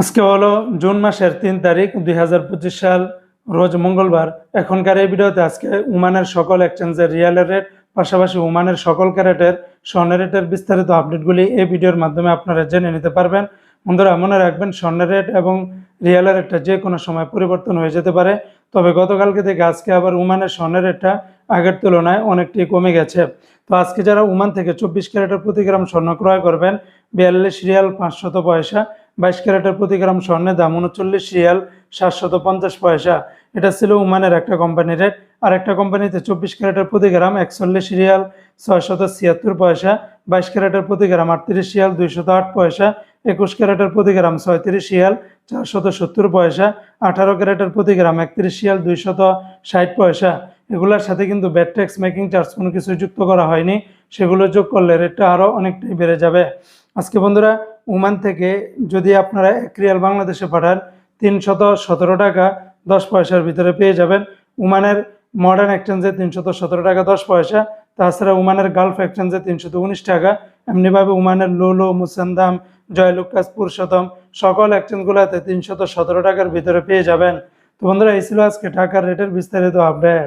আজকে হলো জুন মাসের তিন তারিখ দুই হাজার পঁচিশ সাল, রোজ মঙ্গলবার। এখনকার এই ভিডিওতে আজকে উমানের সকল এক্সচেঞ্জের রিয়ালের রেট পাশাপাশি উমানের সকল ক্যারেটের স্বর্ণের রেটের বিস্তারিত আপডেটগুলি এই ভিডিওর মাধ্যমে আপনারা জেনে নিতে পারবেন। বন্ধুরা, মনে রাখবেন স্বর্ণের রেট এবং রিয়ালের রেটটা যে কোনো সময় পরিবর্তন হয়ে যেতে পারে। তবে গতকালকে থেকে আজকে আবার উমানের স্বর্ণের রেটটা আগের তুলনায় অনেকটাই কমে গেছে। তো আজকে যারা উমান থেকে চব্বিশ ক্যারেটের প্রতি গ্রাম স্বর্ণ ক্রয় করবেন, বিয়াল্লিশ রিয়াল পাঁচশত পয়সা বাইশ ক্যারেটের প্রতি গ্রাম স্বর্ণের দাম উনচল্লিশ রিয়াল সাতশত পঞ্চাশ পয়সা। এটা ছিল উমানের একটা কোম্পানির রেট আর একটা কোম্পানিতে চব্বিশ ক্যারেটের প্রতি গ্রাম একচল্লিশ রিয়াল ছয়শত ছিয়াত্তর পয়সা। বাইশ ক্যারেটের প্রতি গ্রাম আটত্রিশ রিয়াল দুইশত আট পয়সা। একুশ ক্যারেটের প্রতি গ্রাম ছয়ত্রিশ রিয়াল চারশত সত্তর পয়সা। আঠারো ক্যারেটের প্রতি গ্রাম একত্রিশ রিয়াল দুইশত ষাট পয়সা। এগুলোর সাথে কিন্তু ব্যাট ট্যাক্স মেকিং চার্জ কোনো কিছু যুক্ত করা হয়নি। সেগুলো যোগ করলে রেটটা আরও অনেকটাই বেড়ে যাবে। আজকে বন্ধুরা, ওমান থেকে যদি আপনারা এক রিয়াল বাংলাদেশে পাঠান, তিনশত সতেরো টাকা দশ পয়সার ভিতরে পেয়ে যাবেন। ওমানের মডার্ন এক্সচেঞ্জে তিনশত সতেরো টাকা দশ পয়সা, তাছাড়া ওমানের গালফ এক্সচেঞ্জে তিনশত উনিশ টাকা। এমনিভাবে ওমানের লোলো মুসান্দাম জয়লুকাস পুরুষোত্তম সকল এক্সচেঞ্জগুলোতে তিনশত সতেরো টাকার ভিতরে পেয়ে যাবেন। তো বন্ধুরা, এই ছিল আজকে টাকার রেটের বিস্তারিত আপডেট